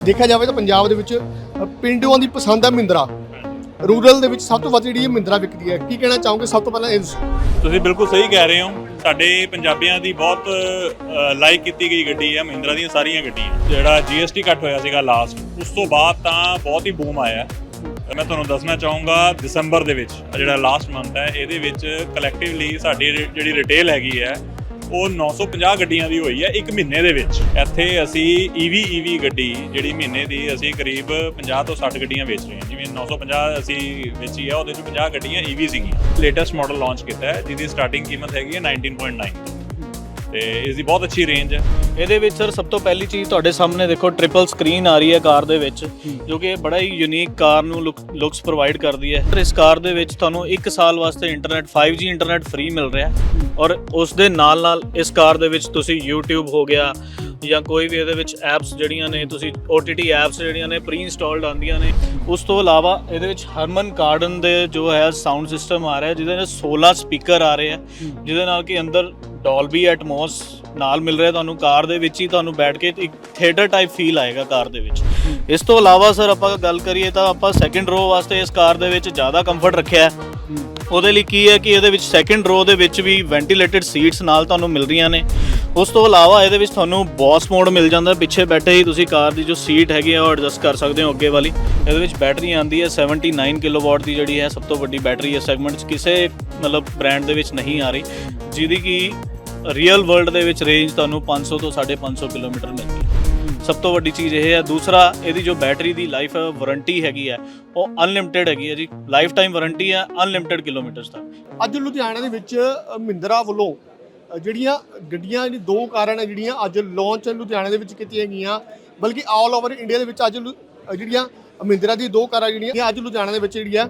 ਦੇਖਿਆ ਜਾਵੇ ਤਾਂ ਪੰਜਾਬ ਦੇ ਵਿੱਚ ਅ, ਪਿੰਡੂਆਂ ਦੀ ਪਸੰਦ ਹੈ ਮਿੰਦਰਾ। ਰੂਰਲ ਦੇ ਵਿੱਚ ਸਭ ਤੋਂ ਵੱਧ ਜਿਹੜੀ ਇਹ ਮਹਿੰਦਰਾ ਵਿਕਦੀ ਹੈ ਕੀ ਕਹਿਣਾ ਚਾਹੋਗੇ ਸਭ ਤੋਂ ਪਹਿਲਾਂ ਇਹ ਦੱਸੋ। ਤੁਸੀਂ ਬਿਲਕੁਲ ਸਹੀ ਕਹਿ ਰਹੇ ਹੋ। ਸਾਡੇ ਪੰਜਾਬੀਆਂ ਦੀ ਬਹੁਤ ਲਾਈਕ ਕੀਤੀ ਗਈ ਗੱਡੀ ਹੈ ਮਹਿੰਦਰਾ ਦੀਆਂ ਸਾਰੀਆਂ ਗੱਡੀਆਂ। ਜਿਹੜਾ GST ਕੱਟ ਹੋਇਆ ਸੀਗਾ ਲਾਸਟ ਉਸ ਤੋਂ ਬਾਅਦ ਤਾਂ ਬਹੁਤ ਹੀ ਬੂਮ ਆਇਆ। ਮੈਂ ਤੁਹਾਨੂੰ ਦੱਸਣਾ ਚਾਹੂੰਗਾ ਦਸੰਬਰ ਦੇ ਵਿੱਚ ਜਿਹੜਾ ਲਾਸਟ ਮੰਥ ਹੈ ਇਹਦੇ ਵਿੱਚ ਕਲੈਕਟਿਵਲੀ ਸਾਡੀ ਜਿਹੜੀ ਰਿਟੇਲ ਹੈਗੀ ਹੈ ਉਹ 950 ਗੱਡੀਆਂ ਦੀ ਹੋਈ ਹੈ ਇੱਕ ਮਹੀਨੇ ਦੇ ਵਿੱਚ। ਇੱਥੇ ਅਸੀਂ E EV EV ਗੱਡੀ ਜਿਹੜੀ ਮਹੀਨੇ ਦੀ ਅਸੀਂ ਕਰੀਬ 50 ਤੋਂ 60 ਗੱਡੀਆਂ ਵੇਚ ਰਹੇ ਹਾਂ। ਜਿਵੇਂ 950 ਅਸੀਂ ਵੇਚੀ ਹੈ ਉਹਦੇ 'ਚ 50 ਗੱਡੀਆਂ EV ਸੀਗੀਆਂ। ਲੇਟੈਸਟ ਮਾਡਲ ਲਾਂਚ ਕੀਤਾ ਹੈ, ਜਿਹਦੀ ਸਟਾਰਟਿੰਗ ਕੀਮਤ ਹੈਗੀ ਹੈ 19.9 ਤੇ ਇਸ ਦੀ ਬਹੁਤ ਅੱਛੀ ਰੇਂਜ ਹੈ। ਇਹਦੇ ਵਿੱਚ ਸਰ ਸਭ ਤੋਂ ਪਹਿਲੀ ਚੀਜ਼ ਤੁਹਾਡੇ ਸਾਹਮਣੇ ਦੇਖੋ ਟ੍ਰਿਪਲ ਸਕਰੀਨ ਆ ਰਹੀ ਹੈ ਕਾਰ ਦੇ ਵਿੱਚ ਜੋ ਕਿ ਬੜਾ ਹੀ ਯੂਨੀਕ ਕਾਰ ਨੂੰ ਲੁੱਕਸ ਪ੍ਰੋਵਾਈਡ ਕਰਦੀ ਹੈ। ਇਸ ਕਾਰ ਦੇ ਵਿੱਚ ਤੁਹਾਨੂੰ 1 ਸਾਲ ਵਾਸਤੇ ਇੰਟਰਨੈਟ 5G ਇੰਟਰਨੈਟ ਫ੍ਰੀ ਮਿਲ ਰਿਹਾ ਹੈ। ਔਰ ਉਸ ਦੇ ਨਾਲ ਨਾਲ ਇਸ ਕਾਰ ਦੇ ਵਿੱਚ ਤੁਸੀਂ YouTube ਹੋ ਗਿਆ ਜਾਂ ਕੋਈ ਵੀ ਇਹਦੇ ਵਿੱਚ ਐਪਸ ਜਿਹੜੀਆਂ ਨੇ ਤੁਸੀਂ OTT ਐਪਸ ਜਿਹੜੀਆਂ ਨੇ ਪ੍ਰੀ ਇੰਸਟਾਲਡ ਆਉਂਦੀਆਂ ਨੇ। ਉਸ ਤੋਂ ਇਲਾਵਾ ਇਹਦੇ ਵਿੱਚ ਹਰਮਨ ਕਾਰਡਨ ਦੇ ਜੋ ਹੈ ਸਾਊਂਡ ਸਿਸਟਮ ਆ ਰਿਹਾ ਜਿਹਦੇ ਨਾਲ 16 ਸਪੀਕਰ ਆ ਰਹੇ ਆ ਜਿਹਦੇ ਨਾਲ ਕਿ ਅੰਦਰ ਡੋਲਬੀ ਐਟਮੋਸ ਨਾਲ ਮਿਲ ਰਿਹਾ ਤੁਹਾਨੂੰ ਕਾਰ ਦੇ ਵਿੱਚ ਹੀ ਤੁਹਾਨੂੰ ਬੈਠ ਕੇ ਇੱਕ ਥੀਏਟਰ ਟਾਈਪ ਫੀਲ ਆਏਗਾ ਕਾਰ ਦੇ ਵਿੱਚ। ਇਸ ਤੋਂ ਇਲਾਵਾ ਸਰ ਆਪਾਂ ਗੱਲ ਕਰੀਏ ਤਾਂ ਆਪਾਂ ਸੈਕੰਡ ਰੋ ਵਾਸਤੇ ਇਸ ਕਾਰ ਦੇ ਵਿੱਚ ਜ਼ਿਆਦਾ ਕੰਫਰਟ ਰੱਖਿਆ ਹੈ। ਉਹਦੇ ਲਈ ਕੀ ਹੈ ਕਿ ਇਹਦੇ ਵਿੱਚ ਸੈਕੰਡ ਰੋ ਦੇ ਵਿੱਚ ਵੀ ਵੈਂਟੀਲੇਟਡ ਸੀਟਸ ਨਾਲ ਤੁਹਾਨੂੰ ਮਿਲ ਰਹੀਆਂ ਨੇ। ਉਸ ਤੋਂ ਇਲਾਵਾ ਇਹਦੇ ਵਿੱਚ ਤੁਹਾਨੂੰ ਬੌਸ ਮੋਡ ਮਿਲ ਜਾਂਦਾ, ਪਿੱਛੇ ਬੈਠੇ ਹੀ ਤੁਸੀਂ ਕਾਰ ਦੀ ਜੋ ਸੀਟ ਹੈਗੀ ਆ ਉਹ ਐਡਜਸਟ ਕਰ ਸਕਦੇ ਹੋ ਅੱਗੇ ਵਾਲੀ। ਇਹਦੇ ਵਿੱਚ ਬੈਟਰੀ ਆਂਦੀ ਹੈ 79 ਕਿਲੋਵਾਟ ਦੀ ਜਿਹੜੀ ਹੈ ਸਭ ਤੋਂ ਵੱਡੀ ਬੈਟਰੀ ਹੈ। ਸੈਗਮੈਂਟ 'ਚ ਕਿਸੇ ਮਤਲਬ ਬ੍ਰਾਂਡ ਦੇ ਵਿੱਚ ਨਹੀਂ ਆ ਰਹੀ। ਜਿਹਦੀ ਕਿ ਰੀਅਲ ਵਰਲਡ ਦੇ ਵਿੱਚ ਰੇਂਜ ਤੁਹਾਨੂੰ 500 ਤੋਂ 550 ਕਿਲੋਮੀਟਰ ਮਿਲਦੀ ਹੈ। ਸਭ ਤੋਂ ਵੱਡੀ ਚੀਜ਼ ਇਹ ਹੈ। ਦੂਸਰਾ, ਇਹਦੀ ਜੋ ਬੈਟਰੀ ਦੀ ਲਾਈਫ ਵਾਰੰਟੀ ਹੈਗੀ ਹੈ, ਉਹ ਅਨਲਿਮਿਟਿਡ ਹੈਗੀ ਹੈ ਜੀ। ਲਾਈਫ ਟਾਈਮ ਵਾਰੰਟੀ ਹੈ ਅਨਲਿਮਿਟਿਡ ਕਿਲੋਮੀਟਰਸ ਤੱਕ। ਅੱਜ ਲੁਧਿਆਣਾ ਦੇ ਵਿੱਚ ਮਹਿੰਦਰਾ ਵੱਲੋਂ ਜਿਹੜੀਆਂ ਗੱਡੀਆਂ, ਜਿਹੜੀ ਦੋ ਕਾਰਾਂ ਨੇ, ਜਿਹੜੀਆਂ ਅੱਜ ਲਾਂਚ ਲੁਧਿਆਣੇ ਦੇ ਵਿੱਚ ਕੀਤੀਆਂ ਗਈਆਂ, ਬਲਕਿ ਆਲ ਓਵਰ ਇੰਡੀਆ ਦੇ ਵਿੱਚ ਅੱਜ ਲੁ- ਜਿਹੜੀਆਂ ਮਹਿੰਦਰਾ ਦੀ ਦੋ ਕਾਰਾਂ ਜਿਹੜੀਆਂ ਅੱਜ ਲੁਧਿਆਣਾ ਦੇ ਵਿੱਚ ਜਿਹੜੀ ਆ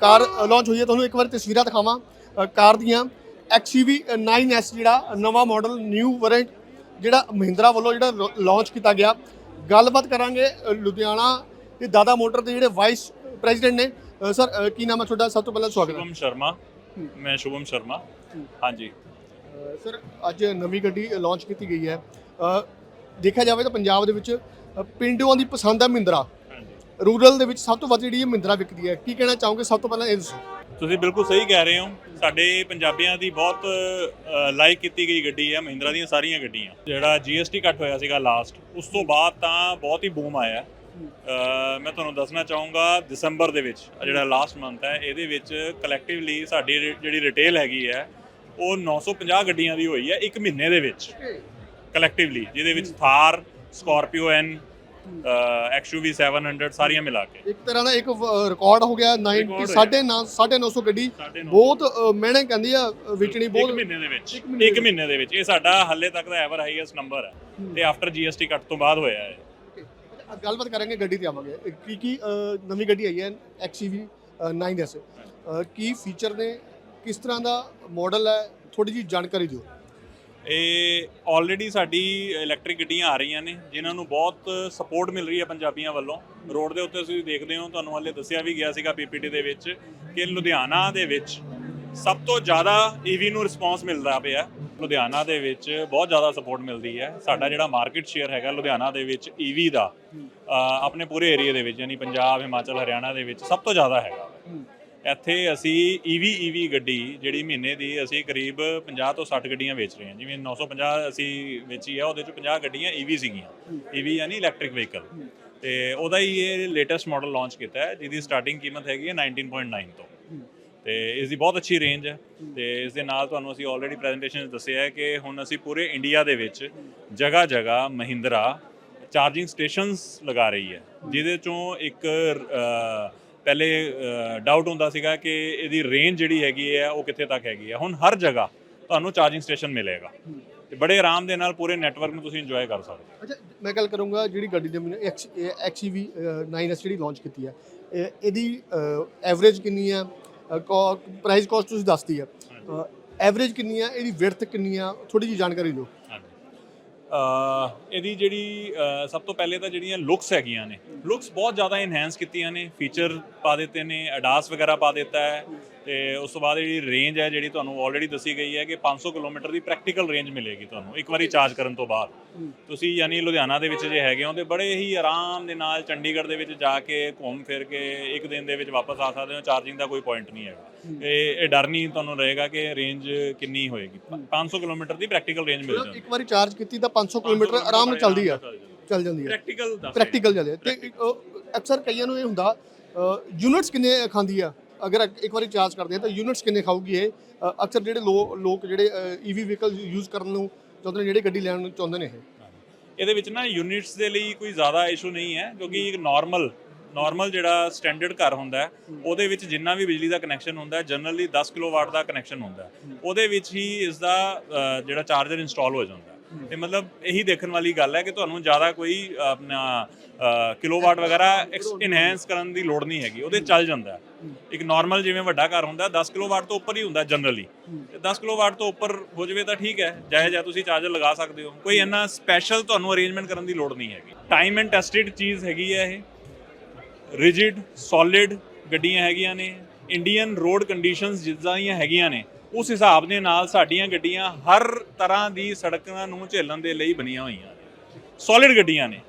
ਕਾਰ ਲਾਂਚ ਹੋਈ ਹੈ। ਤੁਹਾਨੂੰ ਇੱਕ ਵਾਰ ਤਸਵੀਰਾਂ ਦਿਖਾਵਾਂ ਕਾਰ ਦੀਆਂ। XUV 9S ਜਿਹੜਾ ਨਵਾਂ ਮਾਡਲ ਨਿਊ ਵੈਰੀਐਂਟ ਜਿਹੜਾ ਮਹਿੰਦਰਾ ਵੱਲੋਂ ਜਿਹੜਾ ਲਾਂਚ ਕੀਤਾ ਗਿਆ। ਗੱਲਬਾਤ ਕਰਾਂਗੇ ਲੁਧਿਆਣਾ ਤੇ ਦਾਦਾ ਮੋਟਰ ਦੇ ਜਿਹੜੇ ਵਾਈਸ ਪ੍ਰੈਜ਼ੀਡੈਂਟ ਨੇ। ਸਰ ਕੀ ਨਾਮ ਹੈ ਤੁਹਾਡਾ? ਸਭ ਤੋਂ ਪਹਿਲਾਂ ਸਵਾਗਤ ਹੈ। ਸ਼ੁਭਮ ਸ਼ਰਮਾ। ਮੈਂ ਸ਼ੁਭਮ ਸ਼ਰਮਾ। ਹਾਂਜੀ। ਸਰ ਅੱਜ ਨਵੀਂ ਗੱਡੀ ਲਾਂਚ ਕੀਤੀ ਗਈ ਹੈ। ਦੇਖਿਆ ਜਾਵੇ ਤਾਂ ਪੰਜਾਬ ਦੇ ਵਿੱਚ ਪਿੰਡੂਆਂ ਦੀ ਪਸੰਦ ਹੈ ਮਹਿੰਦਰਾ। ਰੂਰਲ ਦੇ ਵਿੱਚ ਸਭ ਤੋਂ ਵੱਧ ਜਿਹੜੀ ਇਹ ਮਹਿੰਦਰਾ ਵਿਕਦੀ ਹੈ ਕੀ ਕਹਿਣਾ ਚਾਹੋਗੇ ਸਭ ਤੋਂ ਪਹਿਲਾਂ ਇਹ ਦੱਸੋ। ਤੁਸੀਂ ਬਿਲਕੁਲ ਸਹੀ ਕਹਿ ਰਹੇ ਹੋ। ਸਾਡੇ ਪੰਜਾਬੀਆਂ ਦੀ ਬਹੁਤ ਲਾਈਕ ਕੀਤੀ ਗਈ ਗੱਡੀ ਹੈ ਮਹਿੰਦਰਾ ਦੀਆਂ ਸਾਰੀਆਂ ਗੱਡੀਆਂ। ਜਿਹੜਾ GST ਕੱਟ ਹੋਇਆ ਸੀਗਾ ਲਾਸਟ ਉਸ ਤੋਂ ਬਾਅਦ ਤਾਂ ਬਹੁਤ ਹੀ ਬੂਮ ਆਇਆ। ਮੈਂ ਤੁਹਾਨੂੰ ਦੱਸਣਾ ਚਾਹੂੰਗਾ ਦਸੰਬਰ ਦੇ ਵਿੱਚ ਜਿਹੜਾ ਲਾਸਟ ਮੰਥ ਹੈ ਇਹਦੇ ਵਿੱਚ ਕਲੈਕਟਿਵਲੀ ਸਾਡੀ ਜਿਹੜੀ ਰਿਟੇਲ ਹੈਗੀ ਹੈ ਉਹ 950 ਗੱਡੀਆਂ ਦੀ ਹੋਈ ਹੈ ਇੱਕ ਮਹੀਨੇ ਦੇ ਵਿੱਚ। ਕਲੈਕਟਿਵਲੀ ਜਿਹਦੇ ਵਿੱਚ ਥਾਰ ਸਕਾਰਪੀਓ ਐਨ XUV 700 ਸਾਰੀਆਂ ਮਿਲਾ ਕੇ। ਇੱਕ ਤਰ੍ਹਾਂ ਦਾ ਇੱਕ ਰਿਕਾਰਡ ਹੋ ਗਿਆ 90 Record ਹੋਇਆ। ਸਾਢੇ ਨੌ- ਸਾਢੇ 900 ਗੱਡੀ। ਬਹੁਤ ਅ, ਮਹਿੰਗੇ ਕਹਿੰਦੀ ਆ ਇੱਕ ਬਹੁਤ। ਮਹੀਨੇ ਦੇ ਵਿੱਚ। ਇੱਕ ਮਹੀਨੇ ਦੇ ਵਿੱਚ। ਇਹ ਸਾਡਾ ਹਾਲੇ ਤੱਕ ਦਾ ਐਵਰ ਹਾਈਐਸਟ ਨੰਬਰ ਹੈ। ਤੇ ਆਫਟਰ GST ਕੱਟ ਤੋਂ ਬਾਅਦ ਹੋਇਆ ਹੈ ਗੱਲਬਾਤ ਕਰਾਂਗੇ ਗੱਡੀ ਤੇ ਆਵਾਂਗੇ। ਕੀ ਕੀ ਨਵੀਂ ਗੱਡੀ ਆਈ ਹੈ 9S ਅ, ਕੀ ਫੀਚਰ ਨੇ? ਕਿਸ ਤਰ੍ਹਾਂ ਦਾ ਮਾਡਲ ਹੈ? ਥੋੜੀ ਜੀ ਜਾਣਕਾਰੀ ਦਿਓ। ਇਹ ਆਲਰੇਡੀ ਸਾਡੀ ਇਲੈਕਟ੍ਰਿਕ ਗੱਡੀਆਂ ਆ ਰਹੀਆਂ ਨੇ, ਜਿਨ੍ਹਾਂ ਨੂੰ ਬਹੁਤ ਸਪੋਰਟ ਮਿਲ ਰਹੀ ਹੈ ਪੰਜਾਬੀਆਂ ਵੱਲੋਂ। ਰੋਡ ਦੇ ਉੱਤੇ ਤੁਸੀਂ ਦੇਖਦੇ ਹੋ, ਤੁਹਾਨੂੰ ਹਾਲੇ ਦੱਸਿਆ ਵੀ ਗਿਆ ਸੀਗਾ ਪੀਪੀਟੀ ਦੇ ਵਿੱਚ ਕਿ ਲੁਧਿਆਣਾ ਦੇ ਵਿੱਚ ਸਭ ਤੋਂ ਜ਼ਿਆਦਾ ਈਵੀ ਨੂੰ ਰਿਸਪੌਂਸ ਮਿਲਦਾ ਪਿਆ। ਲੁਧਿਆਣਾ ਦੇ ਵਿੱਚ ਬਹੁਤ ਜ਼ਿਆਦਾ ਸਪੋਰਟ ਮਿਲਦੀ ਹੈ। ਸਾਡਾ ਜਿਹੜਾ ਮਾਰਕੀਟ ਸ਼ੇਅਰ ਹੈਗਾ ਲੁਧਿਆਣਾ ਦੇ ਵਿੱਚ ਈਵੀ ਦਾ ਆਪਣੇ ਪੂਰੇ ਏਰੀਆ ਦੇ ਵਿੱਚ, ਯਾਨੀ ਪੰਜਾਬ, ਹਿਮਾਚਲ, ਹਰਿਆਣਾ ਦੇ ਵਿੱਚ ਸਭ ਤੋਂ ਜ਼ਿਆਦਾ ਹੈਗਾ। ਇੱਥੇ ਅਸੀਂ EV EV ਗੱਡੀ ਜਿਹੜੀ ਮਹੀਨੇ ਦੀ ਅਸੀਂ ਕਰੀਬ 50 ਤੋਂ 60 ਗੱਡੀਆਂ ਵੇਚ ਰਹੇ ਹਾਂ। ਜਿਵੇਂ 950 ਅਸੀਂ ਵੇਚੀ ਆ, ਉਹਦੇ ਚੋਂ 50 ਗੱਡੀਆਂ EV ਸੀਗੀਆਂ। EV ਯਾਨੀ ਇਲੈਕਟ੍ਰਿਕ ਵਹੀਕਲ ਤੇ ਉਹਦਾ ਹੀ ਇਹ ਲੇਟੈਸਟ ਮਾਡਲ ਲਾਂਚ ਕੀਤਾ ਹੈ, ਜਿਹਦੀ ਸਟਾਰਟਿੰਗ ਕੀਮਤ ਹੈਗੀ ਹੈ 19.9 ਤੋਂ। ਤੇ ਇਸ ਦੀ ਬਹੁਤ ਅੱਛੀ ਰੇਂਜ ਹੈ। ਤੇ ਇਸ ਦੇ ਨਾਲ ਤੁਹਾਨੂੰ ਅਸੀਂ ਆਲਰੇਡੀ ਪ੍ਰੈਜੈਂਟੇਸ਼ਨ 'ਚ ਦੱਸਿਆ ਹੈ ਕਿ ਹੁਣ ਅਸੀਂ ਪੂਰੇ ਇੰਡੀਆ ਦੇ ਵਿੱਚ ਜਗ੍ਹਾ ਜਗ੍ਹਾ ਮਹਿੰਦਰਾ ਚਾਰਜਿੰਗ ਸਟੇਸ਼ਨਸ ਲਗਾ ਰਹੀ ਹੈ। ਜਿਹਦੇ ਚੋਂ ਇੱਕ ਪਹਿਲੇ ਡਾਊਟ ਹੁੰਦਾ ਸੀਗਾ ਕਿ ਇਹਦੀ ਰੇਂਜ ਜਿਹੜੀ ਹੈਗੀ ਹੈ ਉਹ ਕਿੱਥੇ ਤੱਕ ਹੈਗੀ ਹੈ। ਹੁਣ ਹਰ ਜਗ੍ਹਾ ਤੁਹਾਨੂੰ ਚਾਰਜਿੰਗ ਸਟੇਸ਼ਨ ਮਿਲੇਗਾ। ਤੇ ਬੜੇ ਆਰਾਮ ਦੇ ਨਾਲ ਪੂਰੇ ਨੈਟਵਰਕ ਨੂੰ ਤੁਸੀਂ ਇੰਜੋਏ ਕਰ ਸਕਦੇ ਹੋ। ਅੱਛਾ ਮੈਂ ਗੱਲ ਕਰੂੰਗਾ ਜਿਹੜੀ ਗੱਡੀ ਦੇ ਮੈਨੂੰ XUV 9S ਜਿਹੜੀ ਲਾਂਚ ਕੀਤੀ ਹੈ। ਇਹ- ਇਹਦੀ ਐਵਰੇਜ ਕਿੰਨੀ ਹੈ? ਪ੍ਰਾਈਸ ਕਾਸਟ ਤੁਸੀਂ ਦੱਸਦੀ ਹੈ। ਐਵਰੇਜ ਕਿੰਨੀ ਹੈ? ਇਹਦੀ ਵਿਡਥ ਕਿੰਨੀ ਆ ਥੋੜੀ ਜੀ ਜਾਣਕਾਰੀ ਦਿਓ। ਇਹਦੀ ਜਿਹੜੀ ਸਭ ਤੋਂ ਪਹਿਲੇ ਤਾਂ ਜਿਹੜੀਆਂ ਲੁੱਕਸ ਹੈਗੀਆਂ ਨੇ। ਲੁੱਕਸ ਬਹੁਤ ਜ਼ਿਆਦਾ ਇਨਹੈਂਸ ਕੀਤੀਆਂ ਨੇ। ਫੀਚਰ ਪਾ ਦਿੱਤੇ ਨੇ ਅਡਾਸ ਵਗੈਰਾ ਪਾ ਦਿੱਤਾ ਹੈ। ਤੇ ਉਸ ਤੋਂ ਬਾਅਦ ਜਿਹੜੀ ਰੇਂਜ ਹੈ ਜਿਹੜੀ ਤੁਹਾਨੂੰ ਆਲਰੇਡੀ ਦੱਸੀ ਗਈ ਹੈ ਕਿ 500 ਕਿਲੋਮੀਟਰ ਦੀ ਪ੍ਰੈਕਟੀਕਲ ਰੇਂਜ ਮਿਲੇਗੀ ਤੁਹਾਨੂੰ ਇੱਕ ਵਾਰੀ ਚਾਰਜ ਕਰਨ ਤੋਂ ਬਾਅਦ। ਤੁਸੀਂ ਯਾਨੀ ਲੁਧਿਆਣਾ ਦੇ ਵਿੱਚ ਜੇ ਹੈਗੇ ਹੋ ਤੇ ਬੜੇ ਹੀ ਆਰਾਮ ਦੇ ਨਾਲ ਚੰਡੀਗੜ੍ਹ ਦੇ ਵਿੱਚ ਜਾ ਕੇ ਘੁੰਮ ਫਿਰ ਕੇ ਇੱਕ ਦਿਨ ਦੇ ਵਿੱਚ ਵਾਪਸ ਆ ਸਕਦੇ ਹੋ ਚਾਰਜਿੰਗ ਦਾ ਕੋਈ ਪੁਆਇੰਟ ਨਹੀਂ ਹੈਗਾ। ਇਹ ਇਹ ਡਰ ਨਹੀਂ ਤੁਹਾਨੂੰ ਰਹੇਗਾ ਕਿ ਰੇਂਜ ਕਿੰਨੀ ਹੋਏਗੀ। 500 ਕਿਲੋਮੀਟਰ ਦੀ ਪ੍ਰੈਕਟੀਕਲ ਰੇਂਜ ਮਿਲ ਜਾਂਦੀ ਇੱਕ ਵਾਰੀ ਚਾਰਜ ਕੀਤੀ ਤਾਂ 500 ਕਿਲੋਮੀਟਰ ਆਰਾਮ ਨਾਲ ਚੱਲਦੀ ਆ। ਚੱਲ ਜਾਂਦੀ ਹੈ। ਪ੍ਰੈਕਟੀਕਲ ਪ੍ਰੈਕਟੀਕਲ ਜਾਂਦੇ। ਤੇ ਅਕਸਰ ਕਈਆਂ ਨੂੰ ਇਹ ਹੁੰਦਾ ਯੂਨਿਟਸ ਕਿੰਨੇ ਖਾਂਦੀ ਆ? ਅਗਰ ਇੱਕ- ਵਾਰੀ ਚਾਰਜ ਕਰਦੇ ਆ ਤਾਂ ਯੂਨਿਟਸ ਕਿੰਨੇ ਖਾਊਗੀ ਇਹ? ਅਕਸਰ ਜਿਹੜੇ ਲੋ- ਲੋਕ ਜਿਹੜੇ ਈਵੀ ਵਹੀਕਲ ਯੂਜ਼ ਕਰਨ ਨੂੰ ਚਾਹੁੰਦੇ ਨੇ, ਜਿਹੜੇ ਗੱਡੀ ਲੈਣ ਨੂੰ ਚਾਹੁੰਦੇ ਨੇ ਇਹ। ਇਹਦੇ ਵਿੱਚ ਨਾ ਯੂਨਿਟਸ ਦੇ ਲਈ ਕੋਈ ਜ਼ਿਆਦਾ ਇਸ਼ੂ ਨਹੀਂ ਹੈ, ਕਿਉਂਕਿ ਇੱਕ ਨਾਰਮਲ ਨਾਰਮਲ ਜਿਹੜਾ ਸਟੈਂਡਰਡ ਘਰ ਹੁੰਦਾ ਉਹਦੇ ਵਿੱਚ ਜਿੰਨਾ ਵੀ ਬਿਜਲੀ ਦਾ ਕਨੈਕਸ਼ਨ ਹੁੰਦਾ ਜਨਰਲੀ 10 ਕਿਲੋਵਾਟ ਦਾ ਕਨੈਕਸ਼ਨ ਹੁੰਦਾ ਉਹਦੇ ਵਿੱਚ ਹੀ ਇਸ ਦਾ ਜਿਹੜਾ ਚਾਰਜਰ ਇੰਸਟਾਲ ਹੋ ਜਾਂਦਾ ਤੇ ਮਤਲਬ ਇਹੀ ਦੇਖਣ ਵਾਲੀ ਗੱਲ ਹੈ ਕਿ ਤੁਹਾਨੂੰ ਜ਼ਿਆਦਾ ਕੋਈ ਆਪਣਾ ਕਿਲੋਵਾਟ ਵਗੈਰਾ ਇਨਹੈਂਸ ਕਰਨ ਦੀ ਲੋੜ ਨਹੀਂ ਹੈਗੀ, ਉਹਦੇ ਚੱਲ ਜਾਂਦਾ ਇੱਕ ਨਾਰਮਲ ਜਿਵੇਂ ਵੱਡਾ ਘਰ ਹੁੰਦਾ 10 ਕਿਲੋਵਾਟ ਤੋਂ ਉੱਪਰ ਹੀ ਹੁੰਦਾ ਜਨਰਲੀ ਤੇ 10 ਕਿਲੋਵਾਟ ਤੋਂ ਉੱਪਰ ਹੋ ਜਾਵੇ ਤਾਂ ਠੀਕ ਹੈ ਜਾਇਜ਼ ਹੈ ਤੁਸੀਂ ਚਾਰਜਰ ਲਗਾ ਸਕਦੇ ਹੋ। ਕੋਈ ਇੰਨਾ ਸਪੈਸ਼ਲ ਤੁਹਾਨੂੰ ਅਰੇਂਜਮੈਂਟ ਕਰਨ ਦੀ ਲੋੜ ਨਹੀਂ ਹੈਗੀ। ਟਾਈਮ ਐਂਡ ਟੈਸਟਡ ਚੀਜ਼ ਹੈਗੀ ਹੈ ਇਹ। ਰਿਜਿਡ ਸੋਲਿਡ ਗੱਡੀਆਂ ਹੈਗੀਆਂ ਨੇ। ਇੰਡੀਅਨ ਰੋਡ ਕੰਡੀਸ਼ਨਸ ਜਿੱਦਾਂ ਦੀਆਂ ਹੈਗੀਆਂ ਨੇ ਉਸ ਹਿਸਾਬ ਦੇ ਨਾਲ ਸਾਡੀਆਂ ਗੱਡੀਆਂ ਹਰ ਤਰ੍ਹਾਂ ਦੀ ਸੜਕਾਂ ਨੂੰ ਝੇਲਣ ਦੇ ਲਈ ਬਣੀਆਂ ਹੋਈਆਂ ਨੇ। ਸੋਲਿਡ ਗੱਡੀਆਂ ਨੇ।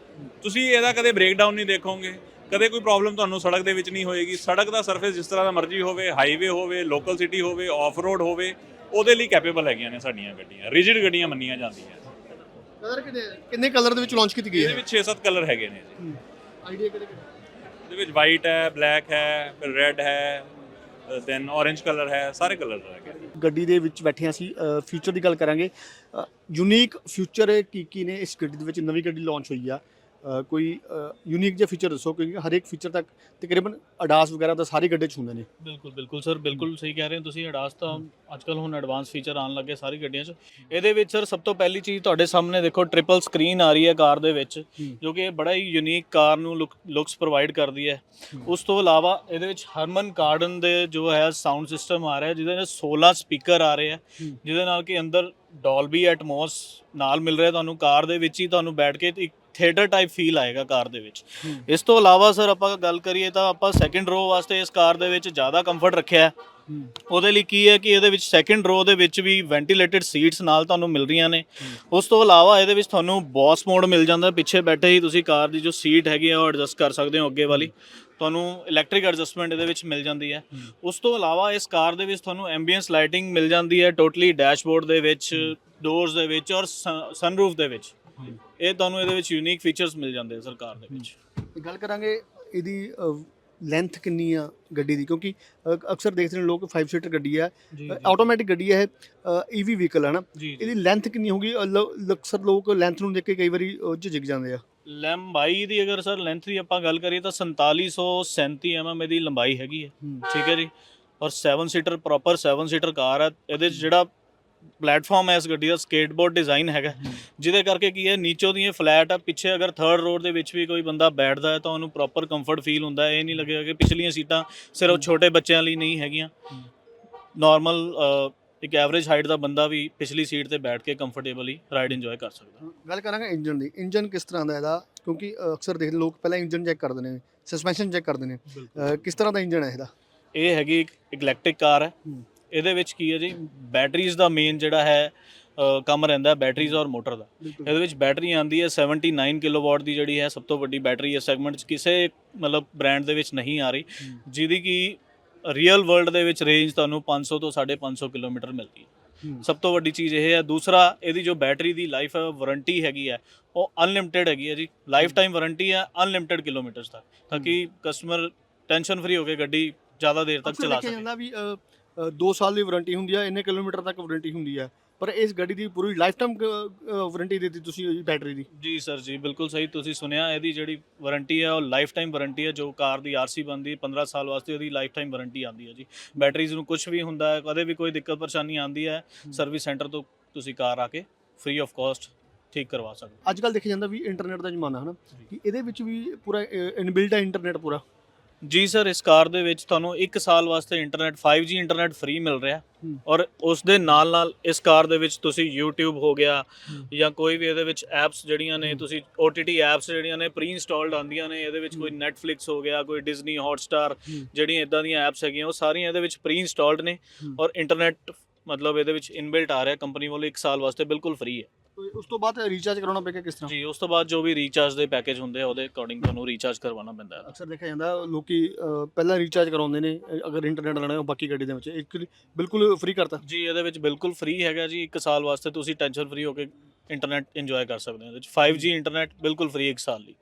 ਤੁਸੀਂ ਇਹਦਾ ਕਦੇ ਬ੍ਰੇਕਡਾਊਨ ਨਹੀਂ ਦੇਖੋਗੇ ਕਦੇ ਕੋਈ ਪ੍ਰੋਬਲਮ ਤੁਹਾਨੂੰ ਸੜਕ ਦੇ ਵਿੱਚ ਨਹੀਂ ਹੋਏਗੀ। ਸੜਕ ਦਾ ਸਰਫੇਸ ਜਿਸ ਤਰ੍ਹਾਂ ਦਾ ਮਰਜ਼ੀ ਹੋਵੇ ਹਾਈਵੇ ਹੋਵੇ ਲੋਕਲ ਸਿਟੀ ਹੋਵੇ ਆਫ ਰੋਡ ਹੋਵੇ ਉਹਦੇ ਲਈ ਕੈਪੇਬਲ ਹੈਗੀਆਂ ਨੇ ਸਾਡੀਆਂ ਗੱਡੀਆਂ। ਰਿਜਿਡ ਗੱਡੀਆਂ ਮੰਨੀਆਂ ਜਾਂਦੀਆਂ ਕਲਰ ਕਿੰਨੇ ਕਿੰਨੇ ਕਲਰ ਦੇ ਵਿੱਚ ਲਾਂਚ ਕੀਤੀ ਗਈ ਇਹਦੇ ਹੈ ਵਿੱਚ 6-7 ਕਲਰ ਹੈਗੇ ਨੇ ਜੀ। ਆਈਡੀਆ ਕਿਹੜੇ ਕਿਹੜੇ ਇਹਦੇ ਵਿੱਚ ਵਾਈਟ ਹੈ ਬਲੈਕ ਹੈ ਫਿਰ ਰੈੱਡ ਹੈ ਦੈਨ orange ਕਲਰ ਹੈ, ਸਾਰੇ ਕਲਰ ਹੈਗੇ। ਗੱਡੀ ਦੇ ਵਿੱਚ ਬੈਠੇ ਅਸੀਂ ਫਿਊਚਰ ਦੀ ਗੱਲ ਕਰਾਂਗੇ। ਯੂਨੀਕ ਫਿਊਚਰ ਕੀ ਕੀ ਨੇ? ਇਸ ਗੱਡੀ ਦੇ ਵਿੱਚ ਨਵੀਂ ਗੱਡੀ ਲਾਂਚ ਹੋਈ ਆ। ਕੋਈ ਯੂਨੀਕ ਜਿਹਾ ਫੀਚਰ ਦੱਸੋ ਕਿਉਂਕਿ ਹਰ ਇੱਕ ਫੀਚਰ ਤੱਕ ਤਕਰੀਬਨ ਅਡਾਸ ਵਗੈਰਾ ਤਾਂ ਸਾਰੇ ਗੱਡੇ 'ਚ ਹੁੰਦੇ ਨੇ। ਬਿਲਕੁਲ ਬਿਲਕੁਲ ਸਰ ਬਿਲਕੁਲ ਸਹੀ ਕਹਿ ਰਹੇ ਹੋ ਤੁਸੀਂ ਅਡਾਸ ਤਾਂ ਅੱਜਕੱਲ ਹੁਣ ਐਡਵਾਂਸ ਫੀਚਰ ਆਉਣ ਲੱਗੇ ਸਾਰੀ ਗੱਡੀਆਂ 'ਚ। ਇਹਦੇ ਵਿੱਚ ਸਰ ਸਭ ਤੋਂ ਪਹਿਲੀ ਚੀਜ਼ ਤੁਹਾਡੇ ਸਾਹਮਣੇ ਦੇਖੋ ਟ੍ਰਿਪਲ ਸਕਰੀਨ ਆ ਰਹੀ ਹੈ ਕਾਰ ਦੇ ਵਿੱਚ ਜੋ ਕਿ ਬੜਾ ਹੀ ਯੂਨੀਕ ਕਾਰ ਨੂੰ ਲੁੱਕਸ ਪ੍ਰੋਵਾਈਡ ਕਰਦੀ ਹੈ। ਉਸ ਤੋਂ ਇਲਾਵਾ ਇਹਦੇ ਵਿੱਚ ਹਰਮਨ ਕਾਰਡਨ ਦੇ ਜੋ ਹੈ ਸਾਊਂਡ ਸਿਸਟਮ ਆ ਰਿਹਾ ਜਿਹਦੇ ਨਾਲ 16 ਸਪੀਕਰ ਆ ਰਹੇ ਆ ਜਿਹਦੇ ਨਾਲ ਕਿ ਅੰਦਰ ਡੋਲਬੀ ਐਟਮੋਸ ਨਾਲ ਮਿਲ ਰਿਹਾ ਤੁਹਾਨੂੰ ਕਾਰ ਦੇ ਵਿੱਚ ਹੀ ਤੁਹਾਨੂੰ ਬੈਠ ਕੇ ਇੱਕ ਥੀਏਟਰ ਟਾਈਪ ਫੀਲ ਆਏਗਾ ਕਾਰ ਦੇ ਵਿੱਚ। ਇਸ ਤੋਂ ਇਲਾਵਾ ਸਰ ਆਪਾਂ ਗੱਲ ਕਰੀਏ ਤਾਂ ਆਪਾਂ ਸੈਕੰਡ ਰੋ ਵਾਸਤੇ ਇਸ ਕਾਰ ਦੇ ਵਿੱਚ ਜ਼ਿਆਦਾ ਕੰਫਰਟ ਰੱਖਿਆ ਹੈ। ਉਹਦੇ ਲਈ ਕੀ ਹੈ ਕਿ ਇਹਦੇ ਵਿੱਚ ਸੈਕੰਡ ਰੋ ਦੇ ਵਿੱਚ ਵੀ ਵੈਂਟੀਲੇਟਡ ਸੀਟਸ ਨਾਲ ਤੁਹਾਨੂੰ ਮਿਲ ਰਹੀਆਂ ਨੇ ਉਸ ਤੋਂ ਇਲਾਵਾ ਇਹਦੇ ਵਿੱਚ ਤੁਹਾਨੂੰ ਬੌਸ ਮੋਡ ਮਿਲ ਜਾਂਦਾ। ਪਿੱਛੇ ਬੈਠੇ ਹੀ ਤੁਸੀਂ ਕਾਰ ਦੀ ਜੋ ਸੀਟ ਹੈਗੀ ਆ ਉਹ ਐਡਜਸਟ ਕਰ ਸਕਦੇ ਹੋ ਅੱਗੇ ਵਾਲੀ। ਤੁਹਾਨੂੰ ਇਲੈਕਟ੍ਰਿਕ ਐਡਜਸਟਮੈਂਟ ਇਹਦੇ ਵਿੱਚ ਮਿਲ ਜਾਂਦੀ ਹੈ। ਉਸ ਤੋਂ ਇਲਾਵਾ ਇਸ ਕਾਰ ਦੇ ਵਿੱਚ ਤੁਹਾਨੂੰ ਐਂਬੀਐਂਸ ਲਾਈਟਿੰਗ ਮਿਲ ਜਾਂਦੀ ਹੈ ਟੋਟਲੀ ਡੈਸ਼ਬੋਰਡ ਦੇ ਵਿੱਚ ਡੋਰਸ ਦੇ ਵਿੱਚ ਔਰ ਸਨਰੂਫ ਦੇ ਵਿੱਚ। ਇਹ ਤੁਹਾਨੂੰ ਇਹਦੇ ਵਿੱਚ ਯੂਨੀਕ ਫੀਚਰਸ ਮਿਲ ਜਾਂਦੇ ਆ ਸਰਕਾਰ ਦੇ ਵਿੱਚ। ਗੱਲ ਕਰਾਂਗੇ ਇਹਦੀ ਲੈਂਥ ਕਿੰਨੀ ਆ ਗੱਡੀ ਦੀ? ਕਿਉਂਕਿ ਅ, ਅਕਸਰ ਦੇਖਦੇ ਨੇ ਲੋਕ 5 ਸੀਟਰ ਗੱਡੀ ਜੀ ਆਟੋਮੈਟਿਕ ਗੱਡੀ ਹੈ ਇਹ ਈਵੀ ਵਹੀਕਲ ਹੈ ਨਾ। ਇਹਦੀ ਲੈਂਥ ਕਿੰਨੀ ਹੋਗੀ ਅਕਸਰ ਲੋਕ ਲੈਂਥ ਨੂੰ ਦੇਖ ਕੇ ਕਈ ਵਾਰੀ ਅ, ਝਿਜਕ ਜਾਂਦੇ ਆ। ਲੰਬਾਈ ਦੀ ਅਗਰ ਸਰ ਲੈਂਥ ਦੀ ਆਪਾਂ ਗੱਲ ਕਰੀਏ ਤਾਂ 4737 mm ਇਹਦੀ ਲੰਬਾਈ ਹੈਗੀ ਹੈ। ਠੀਕ ਹੈ ਜੀ। ਔਰ 7 ਸੀਟਰ ਪ੍ਰੋਪਰ 7 ਸੀਟਰ ਕਾਰ ਹੈ ਇਹਦੇ 'ਚ ਜਿਹੜਾ ਪਲੇਟਫਾਰਮ ਹੈ ਇਸ ਗੱਡੀ ਦਾ ਸਕੇਟਬੋਰਡ ਡਿਜ਼ਾਈਨ ਹੈਗਾ। ਜਿਹਦੇ ਕਰਕੇ ਕੀ ਹੈ ਨੀਚੋਂ ਦੀ ਇਹ ਫਲੈਟ ਆ ਪਿੱਛੇ ਅਗਰ ਥਰਡ ਰੋਡ ਦੇ ਵਿੱਚ ਵੀ ਕੋਈ ਬੰਦਾ ਬੈਠਦਾ ਹੈ ਤਾਂ ਉਹਨੂੰ ਪ੍ਰੋਪਰ ਕੰਫਰਟ ਫੀਲ ਹੁੰਦਾ ਹੈ। ਇਹ ਨਹੀਂ ਲੱਗੇਗਾ ਕਿ ਪਿਛਲੀਆਂ ਸੀਟਾਂ ਸਿਰਫ ਛੋਟੇ ਬੱਚਿਆਂ ਲਈ ਨਹੀਂ ਹੈਗੀਆਂ। ਨਾਰਮਲ ਇੱਕ ਐਵਰੇਜ ਹਾਈਟ ਦਾ ਬੰਦਾ ਵੀ ਪਿਛਲੀ ਸੀਟ ਤੇ ਬੈਠ ਕੇ ਕੰਫਰਟੇਬਲੀ ਰਾਈਡ ਇੰਜੋਏ ਕਰ ਸਕਦਾ। ਗੱਲ ਕਰਾਂਗੇ ਇੰਜਨ ਦੀ। ਇੰਜਨ ਕਿਸ ਤਰ੍ਹਾਂ ਦਾ ਇਹਦਾ? ਕਿਉਂਕਿ ਅਕਸਰ ਦੇਖਦੇ ਲੋਕ ਪਹਿਲਾਂ ਇੰਜਨ ਚੈੱਕ ਕਰਦੇ ਨੇ ਸਸਪੈਂਸ਼ਨ ਚੈੱਕ ਕਰਦੇ ਨੇ। ਕਿਸ ਤਰ੍ਹਾਂ ਦਾ ਇੰਜਨ ਹੈ ਇਹਦਾ? ਇਹ ਹੈਗੀ ਇੱਕ ਇਲੈਕਟ੍ਰਿਕ ਕਾਰ ਹੈ। ਇਹਦੇ ਵਿੱਚ ਕੀ ਹੈ ਜੀ? ਬੈਟਰੀਜ਼ ਦਾ ਮੇਨ ਜਿਹੜਾ ਹੈ ਅ, ਕੰਮ ਰਹਿੰਦਾ ਬੈਟਰੀਜ਼ ਔਰ ਮੋਟਰ ਦਾ। ਇਹਦੇ ਵਿੱਚ ਬੈਟਰੀ ਆਂਦੀ ਹੈ 79 ਕਿਲੋਵਾਟ ਦੀ ਜਿਹੜੀ ਹੈ ਸਭ ਤੋਂ ਵੱਡੀ ਬੈਟਰੀ ਇਸ ਸੈਗਮੈਂਟ 'ਚ ਕਿਸੇ ਮਤਲਬ ਬ੍ਰਾਂਡ ਦੇ ਵਿੱਚ ਨਹੀਂ ਆ ਰਹੀ। ਜਿਹਦੀ ਕਿ ਰੀਅਲ ਵਰਲਡ ਦੇ ਵਿੱਚ ਰੇਂਜ ਤੁਹਾਨੂੰ 500 ਤੋਂ 550 ਕਿਲੋਮੀਟਰ ਮਿਲਦੀ ਹੈ। ਸਭ ਤੋਂ ਵੱਡੀ ਚੀਜ਼ ਇਹ ਹੈ। ਦੂਸਰਾ ਇਹਦੀ ਜੋ ਬੈਟਰੀ ਦੀ ਲਾਈਫ ਹੈ ਵਾਰੰਟੀ ਹੈਗੀ ਹੈ ਉਹ ਅਨਲਿਮਿਟਿਡ ਹੈਗੀ ਹੈ ਜੀ। ਲਾਈਫ ਟਾਈਮ ਵਾਰੰਟੀ ਹੈ ਅਨਲਿਮਿਟਿਡ ਕਿਲੋਮੀਟਰਸ ਤੱਕ। ਤਾਂ ਕਿ ਕਸਟਮਰ ਟੈਨਸ਼ਨ ਫਰੀ ਹੋ ਕੇ ਗੱਡੀ ਜ਼ਿਆਦਾ ਦੇਰ ਤੱਕ ਅਕਸਰ ਚਲਾ ਦੇਖਿਆ ਸਕੇ। ਜਾਂਦਾ ਵੀ 2 ਸਾਲ ਦੀ ਵਾਰੰਟੀ ਹੁੰਦੀ ਹੈ ਇੰਨੇ ਕਿਲੋਮੀਟਰ ਤੱਕ ਵਾਰੰਟੀ ਹੁੰਦੀ ਹੈ ਪਰ ਇਸ ਗੱਡੀ ਦੀ ਪੂਰੀ ਲਾਈਫ ਟਾਈਮ ਵਾਰੰਟੀ ਦਿੱਤੀ ਤੁਸੀਂ ਬੈਟਰੀ ਦੀ। ਜੀ ਸਰ ਜੀ ਬਿਲਕੁਲ ਸਹੀ ਤੁਸੀਂ ਸੁਣਿਆ। ਇਹਦੀ ਜਿਹੜੀ ਵਾਰੰਟੀ ਹੈ ਉਹ ਲਾਈਫ ਟਾਈਮ ਵਾਰੰਟੀ ਹੈ ਜੋ ਕਾਰ ਦੀ ਆਰਸੀ ਬੰਦੀ 15 ਸਾਲ ਵਾਸਤੇ ਉਹਦੀ ਲਾਈਫ ਟਾਈਮ ਵਾਰੰਟੀ ਆਉਂਦੀ ਹੈ ਜੀ। ਬੈਟਰੀਜ਼ ਨੂੰ ਕੁਝ ਵੀ ਹੁੰਦਾ ਹੈ ਕਦੇ ਵੀ ਕੋਈ ਦਿੱਕਤ ਪਰੇਸ਼ਾਨੀ ਆਉਂਦੀ ਹੈ ਸਰਵਿਸ ਸੈਂਟਰ ਤੋਂ ਤੁਸੀਂ ਕਾਰ ਆ ਕੇ ਫ੍ਰੀ ਆਫ ਕਾਸਟ ਠੀਕ ਕਰਵਾ ਸਕਦੇ। ਅੱਜ ਕੱਲ ਦੇਖਿਆ ਜਾਂਦਾ ਵੀ ਇੰਟਰਨੈਟ ਦਾ ਜ਼ਮਾਨਾ ਹੈ ਨਾ ਕਿ ਇਹਦੇ ਵਿੱਚ ਵੀ ਪੂਰਾ ਇਨਬਿਲਟ ਹੈ ਇੰਟਰਨੈਟ ਪੂਰਾ। ਜੀ ਸਰ ਇਸ ਕਾਰ ਦੇ ਵਿੱਚ ਤੁਹਾਨੂੰ 1 ਸਾਲ ਵਾਸਤੇ ਇੰਟਰਨੈਟ 5G ਇੰਟਰਨੈਟ ਫ੍ਰੀ ਮਿਲ ਰਿਹਾ। ਔਰ ਉਸ ਦੇ ਨਾਲ ਨਾਲ ਇਸ ਕਾਰ ਦੇ ਵਿੱਚ ਤੁਸੀਂ YouTube ਹੋ ਗਿਆ ਜਾਂ ਕੋਈ ਵੀ ਇਹਦੇ ਵਿੱਚ ਐਪਸ ਜਿਹੜੀਆਂ ਨੇ ਤੁਸੀਂ OTT ਐਪਸ ਜਿਹੜੀਆਂ ਨੇ ਪ੍ਰੀ ਇੰਸਟਾਲਡ ਆਉਂਦੀਆਂ ਨੇ ਇਹਦੇ ਵਿੱਚ ਕੋਈ Netflix ਹੋ ਗਿਆ ਕੋਈ Disney Hotstar ਜਿਹੜੀਆਂ ਇਦਾਂ ਦੀਆਂ ਐਪਸ ਹੈਗੀਆਂ ਉਹ ਸਾਰੀਆਂ ਇਹਦੇ ਵਿੱਚ ਪ੍ਰੀ ਇੰਸਟਾਲਡ ਨੇ। ਔਰ ਇੰਟਰਨੈਟ ਮਤਲਬ ਇਹਦੇ ਵਿੱਚ ਇਨਬਿਲਟ ਆ ਰਿਹਾ ਕੰਪਨੀ ਵੱਲੋਂ 1 ਸਾਲ ਵਾਸਤੇ ਬਿਲਕੁਲ ਫ੍ਰੀ ਹੈ। ਉਸ ਤੋਂ ਬਾਅਦ ਰੀਚਾਰਜ ਕਰਾਉਣਾ ਪਏਗਾ ਕਿਸ ਤਰ੍ਹਾਂ? ਜੀ ਉਸ ਤੋਂ ਬਾਅਦ ਜੋ ਵੀ ਰੀਚਾਰਜ ਦੇ ਪੈਕੇਜ ਹੁੰਦੇ ਆ ਉਹਦੇ ਅਕੋਰਡਿੰਗ ਤੁਹਾਨੂੰ ਰੀਚਾਰਜ ਕਰਵਾਉਣਾ ਪੈਂਦਾ ਹੈ। ਅਕਸਰ ਦੇਖਿਆ ਜਾਂਦਾ ਲੋਕੀ ਪਹਿਲਾਂ ਰੀਚਾਰਜ ਕਰਾਉਂਦੇ ਨੇ ਅ, ਅਗਰ ਇੰਟਰਨੈਟ ਲੈਣਾ ਹੈ ਬਾਕੀ ਗੱਡੀ ਦੇ ਵਿੱਚ ਇੱਕ ਬਿਲਕੁਲ ਫ੍ਰੀ ਕਰਤਾ। ਜੀ ਇਹਦੇ ਵਿੱਚ ਬਿਲਕੁਲ ਫ੍ਰੀ ਹੈਗਾ ਜੀ 1 ਸਾਲ ਵਾਸਤੇ ਤੁਸੀਂ ਟੈਨਸ਼ਨ ਫ੍ਰੀ ਹੋ ਕੇ ਇੰਟਰਨੈਟ ਇੰਜੋਏ ਕਰ ਸਕਦੇ ਹੋ ਇਹਦੇ ਵਿੱਚ 5G ਇੰਟਰਨੈਟ ਬਿਲਕੁਲ ਫ੍ਰੀ 1 ਸਾਲ ਲਈ।